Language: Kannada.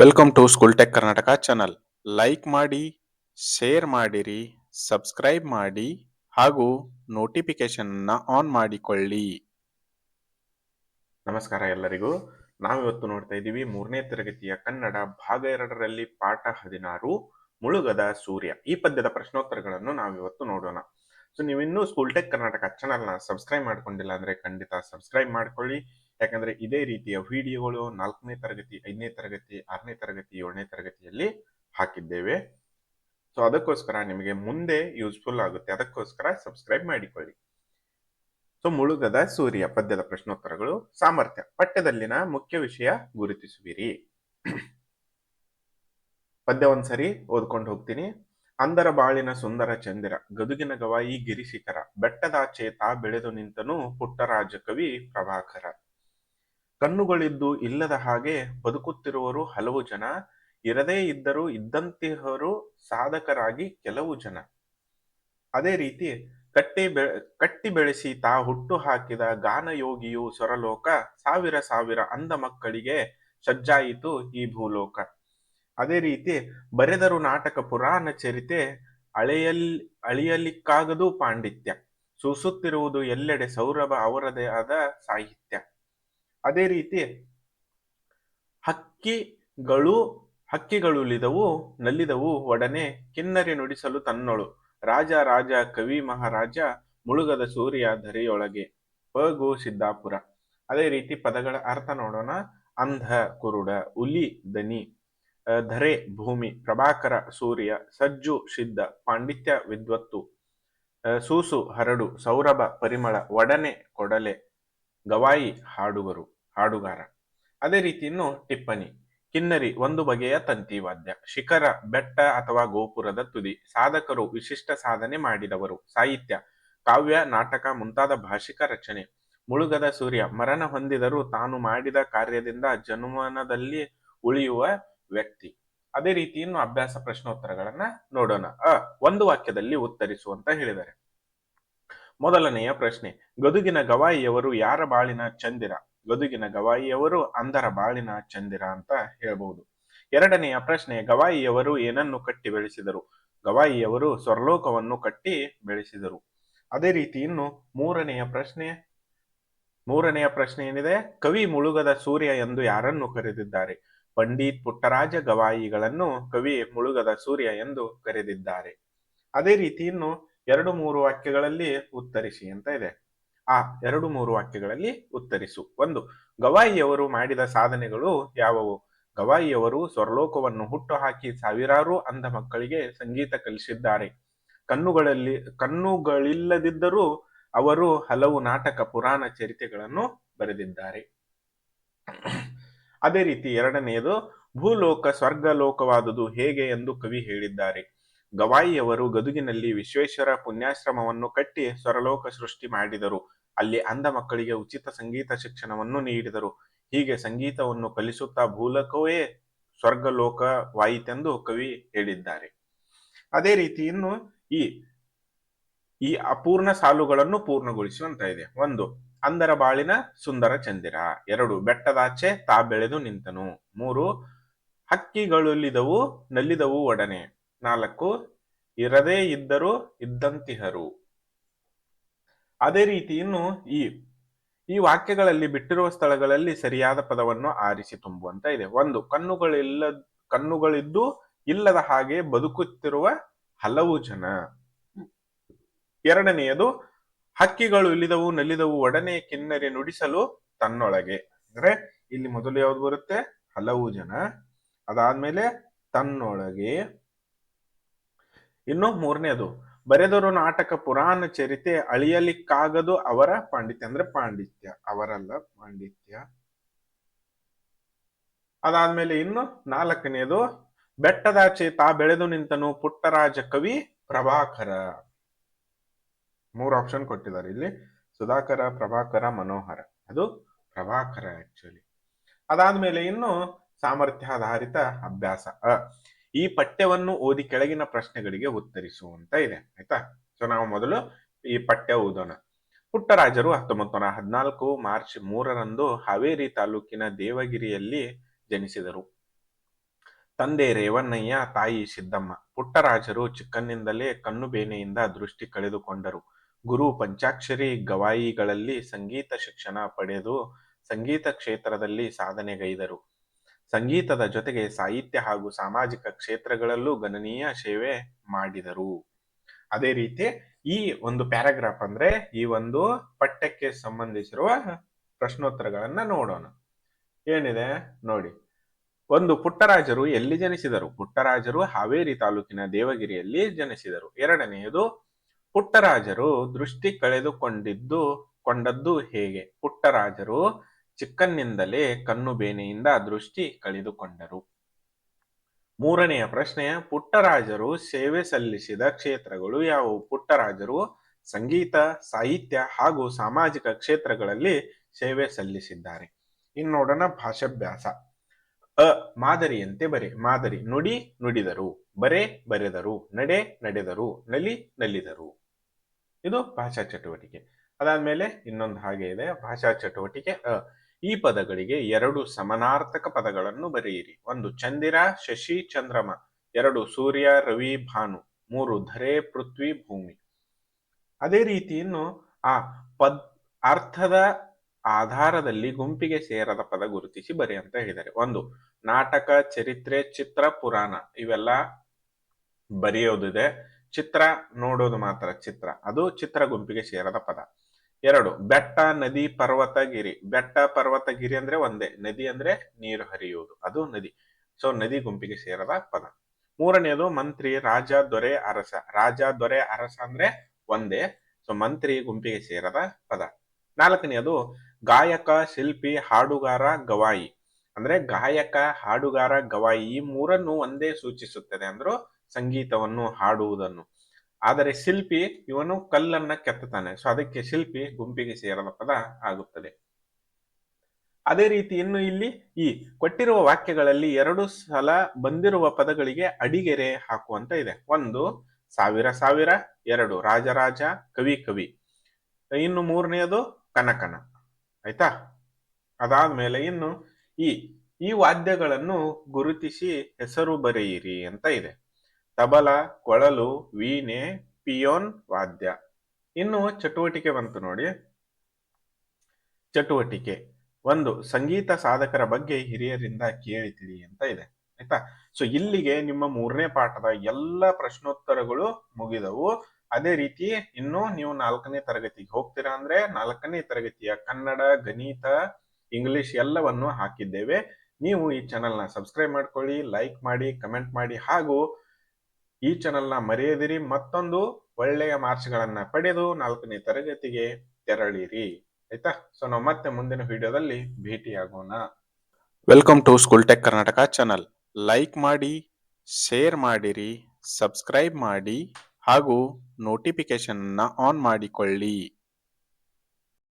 Welcome to school tech Karnataka channel like ಮಾಡಿ ಶೇರ್ ಮಾಡಿರಿ ಸಬ್ಸ್ಕ್ರೈಬ್ ಮಾಡಿ, ಹಾಗೂ ನೋಟಿಫಿಕೇಶನ್ ಆನ್ ಮಾಡಿಕೊಳ್ಳಿ. ನಮಸ್ಕಾರ ಎಲ್ಲರಿಗೂ. ನಾವಿವತ್ತು ನೋಡ್ತಾ ಇದ್ದೀವಿ ಮೂರನೇ ತರಗತಿಯ ಕನ್ನಡ ಭಾಗ ಎರಡರಲ್ಲಿ ಪಾಠ ಹದಿನಾರು, ಮುಳುಗದ ಸೂರ್ಯ. ಈ ಪದ್ಯದ ಪ್ರಶ್ನೋತ್ತರಗಳನ್ನು ನಾವಿವತ್ತು ನೋಡೋಣ. ಸೊ ನೀವಿನ್ನೂ ಸ್ಕೂಲ್ ಟೆಕ್ ಕರ್ನಾಟಕ ಚಾನಲ್ನ ಸಬ್ಸ್ಕ್ರೈಬ್ ಮಾಡ್ಕೊಂಡಿಲ್ಲ ಅಂದ್ರೆ ಖಂಡಿತ ಸಬ್ಸ್ಕ್ರೈಬ್ ಮಾಡ್ಕೊಳ್ಳಿ. ಯಾಕಂದ್ರೆ ಇದೇ ರೀತಿಯ ವಿಡಿಯೋಗಳು ನಾಲ್ಕನೇ ತರಗತಿ, ಐದನೇ ತರಗತಿ, ಆರನೇ ತರಗತಿ, ಏಳನೇ ತರಗತಿಯಲ್ಲಿ ಹಾಕಿದ್ದೇವೆ. ಸೊ ಅದಕ್ಕೋಸ್ಕರ ನಿಮಗೆ ಮುಂದೆ ಯೂಸ್ಫುಲ್ ಆಗುತ್ತೆ. ಅದಕ್ಕೋಸ್ಕರ ಸಬ್ಸ್ಕ್ರೈಬ್ ಮಾಡಿಕೊಳ್ಳಿ. ಸೊ ಮುಳುಗದ ಸೂರ್ಯ, ಪದ್ಯದ ಪ್ರಶ್ನೋತ್ತರಗಳು, ಸಾಮರ್ಥ್ಯ, ಪಠ್ಯದಲ್ಲಿನ ಮುಖ್ಯ ವಿಷಯ ಗುರುತಿಸುವಿರಿ. ಪದ್ಯ ಒಂದ್ಸರಿ ಓದ್ಕೊಂಡು ಹೋಗ್ತೀನಿ. ಅಂದರ ಬಾಳಿನ ಸುಂದರ ಚಂದಿರ, ಗದುಗಿನ ಗವಾಯಿ ಗಿರಿಶಿಖರ ಬೆಟ್ಟದಾಚೆ ತಾ ಬೆಳೆದು ನಿಂತನು ಪುಟ್ಟರಾಜ ಕವಿ ಪ್ರಭಾಕರ. ಕಣ್ಣುಗಳಿದ್ದು ಇಲ್ಲದ ಹಾಗೆ ಬದುಕುತ್ತಿರುವರು ಹಲವು ಜನ, ಇರದೇ ಇದ್ದರೂ ಇದ್ದಂತಿಹರು ಸಾಧಕರಾಗಿ ಕೆಲವು ಜನ. ಅದೇ ರೀತಿ ಕಟ್ಟಿ ಬೆ, ಕಟ್ಟಿ ಬೆಳೆಸಿ ತಾ ಹುಟ್ಟು ಹಾಕಿದ ಗಾನಯೋಗಿಯು ಸ್ವರಲೋಕ ಸಾವಿರ ಸಾವಿರ ಅಂದ ಮಕ್ಕಳಿಗೆ ಸಜ್ಜಾಯಿತು ಈ ಭೂಲೋಕ. ಅದೇ ರೀತಿ ಬರೆದರು ನಾಟಕ ಪುರಾಣ ಚರಿತೆ ಅಳೆಯಲ್, ಅಳಿಯಲಿಕ್ಕಾಗದು ಪಾಂಡಿತ್ಯ. ಸೂಸುತ್ತಿರುವುದು ಎಲ್ಲೆಡೆ ಸೌರಭ ಅವರದೇ ಆದ ಸಾಹಿತ್ಯ. ಅದೇ ರೀತಿ ಹಕ್ಕಿಗಳು, ಹಕ್ಕಿಗಳುಳಿದವು, ನಲ್ಲಿದವು ಒಡನೆ ಕಿನ್ನರಿ ನುಡಿಸಲು ತನ್ನೊಳು. ರಾಜ ರಾಜ, ಕವಿ, ಮಹಾರಾಜ, ಮುಳುಗದ ಸೂರ್ಯ ಧರೆಯೊಳಗೆ ಪಗು ಸಿದ್ದಾಪುರ. ಅದೇ ರೀತಿ ಪದಗಳ ಅರ್ಥ ನೋಡೋಣ. ಅಂಧ, ಕುರುಡ ಉಲಿ ದನಿ ಧರೆ, ಭೂಮಿ, ಪ್ರಭಾಕರ, ಸೂರ್ಯ, ಸಜ್ಜು, ಸಿದ್ಧ, ಪಾಂಡಿತ್ಯ, ವಿದ್ವತ್ತು ಸೂಸು, ಹರಡು, ಸೌರಭ, ಪರಿಮಳ, ಒಡನೆ, ಕೊಡಲೆ, ಗವಾಯಿ, ಹಾಡುಗರು. ಹಾಡುಗಾರ. ಅದೇ ರೀತಿ ಇನ್ನು ಟಿಪ್ಪಣಿ. ಕಿನ್ನರಿ ಒಂದು ಬಗೆಯ ತಂತಿವಾದ್ಯ ಶಿಖರ, ಬೆಟ್ಟ ಅಥವಾ ಗೋಪುರದ ತುದಿ. ಸಾಧಕರು ವಿಶಿಷ್ಟ ಸಾಧನೆ ಮಾಡಿದವರು. ಸಾಹಿತ್ಯ, ಕಾವ್ಯ, ನಾಟಕ ಮುಂತಾದ ಭಾಷಿಕ ರಚನೆ. ಮುಳುಗದ ಸೂರ್ಯ, ಮರಣ ಹೊಂದಿದರೂ ತಾನು ಮಾಡಿದ ಕಾರ್ಯದಿಂದ ಜನ್ಮನದಲ್ಲಿ ಉಳಿಯುವ ವ್ಯಕ್ತಿ. ಅದೇ ರೀತಿ ಇನ್ನು ಅಭ್ಯಾಸ ಪ್ರಶ್ನೋತ್ತರಗಳನ್ನ ನೋಡೋಣ. ಅ, ಒಂದು ವಾಕ್ಯದಲ್ಲಿ ಉತ್ತರಿಸು ಅಂತ ಹೇಳಿದ್ದಾರೆ. ಮೊದಲನೆಯ ಪ್ರಶ್ನೆ. ಗದುಗಿನ ಗವಾಯಿಯವರು ಯಾರ ಬಾಳಿನ ಚಂದಿರ? ಗದುಗಿನ ಗವಾಯಿಯವರು ಅಂಧರ ಬಾಳಿನ ಚಂದಿರ ಅಂತ ಹೇಳಬಹುದು ಎರಡನೆಯ ಪ್ರಶ್ನೆ, ಗವಾಯಿಯವರು ಏನನ್ನು ಕಟ್ಟಿ ಬೆಳೆಸಿದರು? ಗವಾಯಿಯವರು ಸ್ವರ್ಲೋಕವನ್ನು ಕಟ್ಟಿ ಬೆಳೆಸಿದರು. ಅದೇ ರೀತಿ ಇನ್ನು ಮೂರನೆಯ ಪ್ರಶ್ನೆ ಮೂರನೆಯ ಪ್ರಶ್ನೆ ಏನಿದೆ? ಕವಿ ಮುಳುಗದ ಸೂರ್ಯ ಎಂದು ಯಾರನ್ನು ಕರೆದಿದ್ದಾರೆ? ಪಂಡಿತ್ ಪುಟ್ಟರಾಜ ಗವಾಯಿಗಳನ್ನು ಕವಿ ಮುಳುಗದ ಸೂರ್ಯ ಎಂದು ಕರೆದಿದ್ದಾರೆ. ಅದೇ ರೀತಿ ಇನ್ನು ಎರಡು ಮೂರು ವಾಕ್ಯಗಳಲ್ಲಿ ಉತ್ತರಿಸಿ ಅಂತ ಇದೆ. ಆ ಎರಡು ಮೂರು ವಾಕ್ಯಗಳಲ್ಲಿ ಉತ್ತರಿಸು. ಒಂದು, ಗವಾಯಿಯವರು ಮಾಡಿದ ಸಾಧನೆಗಳು ಯಾವುವು? ಗವಾಯಿಯವರು ಸ್ವರ್ಲೋಕವನ್ನು ಹುಟ್ಟು ಹಾಕಿ ಸಾವಿರಾರು ಅಂಧ ಮಕ್ಕಳಿಗೆ ಸಂಗೀತ ಕಲಿಸಿದ್ದಾರೆ. ಕಣ್ಣುಗಳಲ್ಲಿ, ಕಣ್ಣುಗಳಿಲ್ಲದಿದ್ದರೂ ಅವರು ಹಲವು ನಾಟಕ ಪುರಾಣ ಚರಿತೆಗಳನ್ನು ಬರೆದಿದ್ದಾರೆ. ಅದೇ ರೀತಿ ಎರಡನೆಯದು, ಭೂಲೋಕ ಸ್ವರ್ಗಲೋಕವಾದುದು ಹೇಗೆ ಎಂದು ಕವಿ ಹೇಳಿದ್ದಾರೆ. ಗವಾಯಿಯವರು ಗದುಗಿನಲ್ಲಿ ವಿಶ್ವೇಶ್ವರ ಪುಣ್ಯಾಶ್ರಮವನ್ನು ಕಟ್ಟಿ ಸ್ವರಲೋಕ ಸೃಷ್ಟಿ ಮಾಡಿದರು. ಅಲ್ಲಿ ಅಂಧ ಮಕ್ಕಳಿಗೆ ಉಚಿತ ಸಂಗೀತ ಶಿಕ್ಷಣವನ್ನು ನೀಡಿದರು. ಹೀಗೆ ಸಂಗೀತವನ್ನು ಕಲಿಸುತ್ತಾ ಭೂಲಕವೇ ಸ್ವರ್ಗಲೋಕವಾಯಿತೆಂದು ಕವಿ ಹೇಳಿದ್ದಾರೆ. ಅದೇ ರೀತಿ ಇನ್ನು ಈ ಈ ಅಪೂರ್ಣ ಸಾಲುಗಳನ್ನು ಪೂರ್ಣಗೊಳಿಸುವಂತ ಇದೆ. ಒಂದು ಅಂದರ ಬಾಳಿನ ಸುಂದರ ಚಂದಿರ. ಎರಡು, ಬೆಟ್ಟದಾಚೆ ತಾ ಬೆಳೆದು ನಿಂತನು. ಮೂರು, ಹಕ್ಕಿಗಳುಲಿದವು ನಲ್ಲಿದವು ಒಡನೆ. ನಾಲ್ಕು, ಇರದೇ ಇದ್ದರೂ ಇದ್ದಂತಿಹರು. ಅದೇ ರೀತಿ ಇನ್ನು ಈ ಈ ವಾಕ್ಯಗಳಲ್ಲಿ ಬಿಟ್ಟಿರುವ ಸ್ಥಳಗಳಲ್ಲಿ ಸರಿಯಾದ ಪದವನ್ನು ಆರಿಸಿ ತುಂಬುವಂತ ಇದೆ. ಒಂದು, ಕಣ್ಣುಗಳಿಲ್ಲ, ಕಣ್ಣುಗಳಿದ್ದು ಇಲ್ಲದ ಹಾಗೆ ಬದುಕುತ್ತಿರುವ ಹಲವು ಜನ. ಎರಡನೆಯದು, ಹಕ್ಕಿಗಳು ಇಲ್ಲಿದವು ನಲಿದವು, ಒಡನೆ ಕಿನ್ನರಿ ನುಡಿಸಲು ತನ್ನೊಳಗೆ. ಅಂದ್ರೆ ಇಲ್ಲಿ ಮೊದಲು ಯಾವ್ದು ಬರುತ್ತೆ? ಹಲವು ಜನ. ಅದಾದ್ಮೇಲೆ ತನ್ನೊಳಗೆ. ಇನ್ನು ಮೂರನೇದು ಬರೆದರು ನಾಟಕ ಪುರಾಣ ಚರಿತೆ ಅಳಿಯಲಿಕ್ಕಾಗದು ಅವರ ಪಾಂಡಿತ್ಯ, ಅಂದ್ರೆ ಪಾಂಡಿತ್ಯ, ಅವರಲ್ಲ ಪಾಂಡಿತ್ಯ. ಅದಾದ್ಮೇಲೆ ಇನ್ನು ನಾಲ್ಕನೇದು, ಬೆಟ್ಟದಾಚೆ ತಾ ಬೆಳೆದು ನಿಂತನು ಪುಟ್ಟರಾಜ ಕವಿ ಪ್ರಭಾಕರ. ಮೂರು ಆಪ್ಷನ್ ಕೊಟ್ಟಿದ್ದಾರೆ ಇಲ್ಲಿ, ಸುಧಾಕರ, ಪ್ರಭಾಕರ, ಮನೋಹರ. ಅದು ಪ್ರಭಾಕರ ಆಕ್ಚುಲಿ ಅದಾದ್ಮೇಲೆ ಇನ್ನು ಸಾಮರ್ಥ್ಯಾಧಾರಿತ ಅಭ್ಯಾಸ ಈ ಪಠ್ಯವನ್ನು ಓದಿ ಕೆಳಗಿನ ಪ್ರಶ್ನೆಗಳಿಗೆ ಉತ್ತರಿಸುವಂತ ಇದೆ, ಆಯ್ತಾ? ಸೊ ನಾವು ಮೊದಲು ಈ ಪಠ್ಯ ಓದೋಣ. ಪುಟ್ಟರಾಜರು ಹತ್ತೊಂಬತ್ತು ನೂರ ಹದಿನಾಲ್ಕು ಮಾರ್ಚ್ ಮೂರರಂದು ಹಾವೇರಿ ತಾಲೂಕಿನ ದೇವಗಿರಿಯಲ್ಲಿ ಜನಿಸಿದರು. ತಂದೆ ರೇವಣ್ಣಯ್ಯ, ತಾಯಿ ಸಿದ್ದಮ್ಮ. ಪುಟ್ಟರಾಜರು ಚಿಕ್ಕನಿಂದಲೇ ಕಣ್ಣುಬೇನೆಯಿಂದ ದೃಷ್ಟಿ ಕಳೆದುಕೊಂಡರು. ಗುರು ಪಂಚಾಕ್ಷರಿ ಗವಾಯಿಗಳಲ್ಲಿ ಸಂಗೀತ ಶಿಕ್ಷಣ ಪಡೆದು ಸಂಗೀತ ಕ್ಷೇತ್ರದಲ್ಲಿ ಸಾಧನೆಗೈದರು. ಸಂಗೀತದ ಜೊತೆಗೆ ಸಾಹಿತ್ಯ ಹಾಗೂ ಸಾಮಾಜಿಕ ಕ್ಷೇತ್ರಗಳಲ್ಲೂ ಗಣನೀಯ ಸೇವೆ ಮಾಡಿದರು. ಅದೇ ರೀತಿ ಈ ಒಂದು ಪ್ಯಾರಾಗ್ರಾಫ್ ಅಂದ್ರೆ ಈ ಒಂದು ಪಠ್ಯಕ್ಕೆ ಸಂಬಂಧಿಸಿರುವ ಪ್ರಶ್ನೋತ್ತರಗಳನ್ನ ನೋಡೋಣ. ಏನಿದೆ ನೋಡಿ. ಒಂದು ಪುಟ್ಟರಾಜರು ಎಲ್ಲಿ ಜನಿಸಿದರು? ಪುಟ್ಟರಾಜರು ಹಾವೇರಿ ತಾಲೂಕಿನ ದೇವಗಿರಿಯಲ್ಲಿ ಜನಿಸಿದರು. ಎರಡನೆಯದು ಪುಟ್ಟರಾಜರು ದೃಷ್ಟಿ ಕಳೆದುಕೊಂಡಿದ್ದು, ಕೊಂಡದ್ದು ಹೇಗೆ? ಪುಟ್ಟರಾಜರು ಚಿಕ್ಕನ್ನಿಂದಲೇ ಕಣ್ಣು ಬೇನೆಯಿಂದ ದೃಷ್ಟಿ ಕಳೆದುಕೊಂಡರು. ಮೂರನೆಯ ಪ್ರಶ್ನೆ ಪುಟ್ಟರಾಜರು ಸೇವೆ ಸಲ್ಲಿಸಿದ ಕ್ಷೇತ್ರಗಳು ಯಾವುವು? ಪುಟ್ಟರಾಜರು ಸಂಗೀತ, ಸಾಹಿತ್ಯ ಹಾಗೂ ಸಾಮಾಜಿಕ ಕ್ಷೇತ್ರಗಳಲ್ಲಿ ಸೇವೆ ಸಲ್ಲಿಸಿದ್ದಾರೆ. ಇನ್ನೋಡೋಣ ಭಾಷಾಭ್ಯಾಸ. ಅ, ಮಾದರಿಯಂತೆ ಬರೆ. ಮಾದರಿ, ನುಡಿ, ನುಡಿದರು. ಬರೆ, ಬರೆದರು. ನಡೆ ನಡೆದರು. ನಲಿ, ನಲಿದರು. ಇದು ಭಾಷಾ ಚಟುವಟಿಕೆ. ಅದಾದ್ಮೇಲೆ ಇನ್ನೊಂದು ಹಾಗೆ ಇದೆ. ಭಾಷಾ ಚಟುವಟಿಕೆ, ಅ. ಈ ಪದಗಳಿಗೆ ಎರಡು ಸಮನಾರ್ಥಕ ಪದಗಳನ್ನು ಬರೆಯಿರಿ. ಒಂದು ಚಂದಿರ, ಶಶಿ, ಚಂದ್ರಮ. ಎರಡು ಸೂರ್ಯ, ರವಿ, ಭಾನು. ಮೂರು ಧರೆ, ಪೃಥ್ವಿ, ಭೂಮಿ. ಅದೇ ರೀತಿಯನ್ನು ಆ ಪದ್, ಅರ್ಥದ ಆಧಾರದಲ್ಲಿ ಗುಂಪಿಗೆ ಸೇರದ ಪದ ಗುರುತಿಸಿ ಬರೆ ಅಂತ ಹೇಳಿದ್ದಾರೆ. ಒಂದು, ನಾಟಕ, ಚರಿತ್ರೆ, ಚಿತ್ರ, ಪುರಾಣ. ಇವೆಲ್ಲ ಬರೆಯೋದಿದೆ. ಚಿತ್ರ ನೋಡೋದು ಮಾತ್ರ ಚಿತ್ರ. ಅದು ಚಿತ್ರ ಗುಂಪಿಗೆ ಸೇರದ ಪದ. ಎರಡು, ಬೆಟ್ಟ, ನದಿ, ಪರ್ವತ, ಗಿರಿ. ಬೆಟ್ಟ, ಪರ್ವತ, ಗಿರಿ ಅಂದ್ರೆ ಒಂದೇ. ನದಿ ಅಂದ್ರೆ ನೀರು ಹರಿಯುವುದು. ಅದು ನದಿ. ಸೊ ನದಿ ಗುಂಪಿಗೆ ಸೇರದ ಪದ. ಮೂರನೆಯದು ಮಂತ್ರಿ, ರಾಜ, ದೊರೆ, ಅರಸ. ರಾಜ, ದೊರೆ, ಅರಸ ಅಂದ್ರೆ ಒಂದೇ. ಸೊ ಮಂತ್ರಿ ಗುಂಪಿಗೆ ಸೇರದ ಪದ. ನಾಲ್ಕನೆಯದು, ಗಾಯಕ, ಶಿಲ್ಪಿ, ಹಾಡುಗಾರ, ಗವಾಯಿ. ಅಂದ್ರೆ ಗಾಯಕ, ಹಾಡುಗಾರ, ಗವಾಯಿ ಈ ಮೂರನ್ನು ಒಂದೇ ಸೂಚಿಸುತ್ತದೆ ಅಂದ್ರು ಸಂಗೀತವನ್ನು ಹಾಡುವುದನ್ನು. ಆದರೆ ಶಿಲ್ಪಿ ಇವನು ಕಲ್ಲನ್ನ ಕೆತ್ತುತ್ತಾನೆ. ಸೊ ಅದಕ್ಕೆ ಶಿಲ್ಪಿ ಗುಂಪಿಗೆ ಸೇರದ ಪದ ಆಗುತ್ತದೆ. ಅದೇ ರೀತಿ ಇನ್ನು ಇಲ್ಲಿ ಈ ಕೊಟ್ಟಿರುವ ವಾಕ್ಯಗಳಲ್ಲಿ ಎರಡು ಸಲ ಬಂದಿರುವ ಪದಗಳಿಗೆ ಅಡಿಗೆರೆ ಹಾಕುವಂತ ಇದೆ. ಒಂದು, ಸಾವಿರ ಸಾವಿರ. ಎರಡು ರಾಜರಾಜ ಕವಿ ಕವಿ. ಇನ್ನು ಮೂರನೆಯದು ಕನಕನ. ಆಯ್ತಾ? ಅದಾದ್ಮೇಲೆ ಇನ್ನು ಈ ಈ ವಾದ್ಯಗಳನ್ನು ಗುರುತಿಸಿ ಹೆಸರು ಬರೆಯಿರಿ ಅಂತ ಇದೆ. ತಬಲ, ಕೊಳಲು, ವೀಣೆ, ಪಿಯೋನ್ ವಾದ್ಯ. ಇನ್ನು ಚಟುವಟಿಕೆ ಬಂತು ನೋಡಿ. ಚಟುವಟಿಕೆ. ಒಂದು, ಸಂಗೀತ ಸಾಧಕರ ಬಗ್ಗೆ ಹಿರಿಯರಿಂದ ಕೇಳಿ ತಿಳಿ ಅಂತ ಇದೆ, ಆಯ್ತಾ? ಸೊ ಇಲ್ಲಿಗೆ ನಿಮ್ಮ ಮೂರನೇ ಪಾಠದ ಎಲ್ಲ ಪ್ರಶ್ನೋತ್ತರಗಳು ಮುಗಿದವು. ಅದೇ ರೀತಿ, ಇನ್ನು ನೀವು ನಾಲ್ಕನೇ ತರಗತಿಗೆ ಹೋಗ್ತೀರಾ ಅಂದ್ರೆ, ನಾಲ್ಕನೇ ತರಗತಿಯ ಕನ್ನಡ, ಗಣಿತ, ಇಂಗ್ಲಿಷ್ ಎಲ್ಲವನ್ನು ಹಾಕಿದ್ದೇವೆ. ನೀವು ಈ ಚಾನೆಲ್ನ ಸಬ್ಸ್ಕ್ರೈಬ್ ಮಾಡ್ಕೊಳ್ಳಿ ಲೈಕ್ ಮಾಡಿ ಕಮೆಂಟ್ ಮಾಡಿ, ಹಾಗೂ ಈ ಚಾನೆಲ್ನ ಮರೆಯದಿರಿ, ಮತ್ತೊಂದು ಒಳ್ಳೆಯ ಮಾರ್ಕ್ಸ್ಗಳನ್ನ ಪಡೆದು ನಾಲ್ಕನೇ ತರಗತಿಗೆ ತೆರಳಿರಿ. ಆಯ್ತಾ? ಸೊ ನಾವು ಮತ್ತೆ ಮುಂದಿನ ವಿಡಿಯೋದಲ್ಲಿ ಭೇಟಿಯಾಗೋಣ. Welcome to school tech Karnataka channel like ಮಾಡಿ ಶೇರ್ ಮಾಡಿರಿ ಸಬ್ಸ್ಕ್ರೈಬ್ ಮಾಡಿ ಹಾಗೂ ನೋಟಿಫಿಕೇಶನ್ ಆನ್ ಮಾಡಿಕೊಳ್ಳಿ.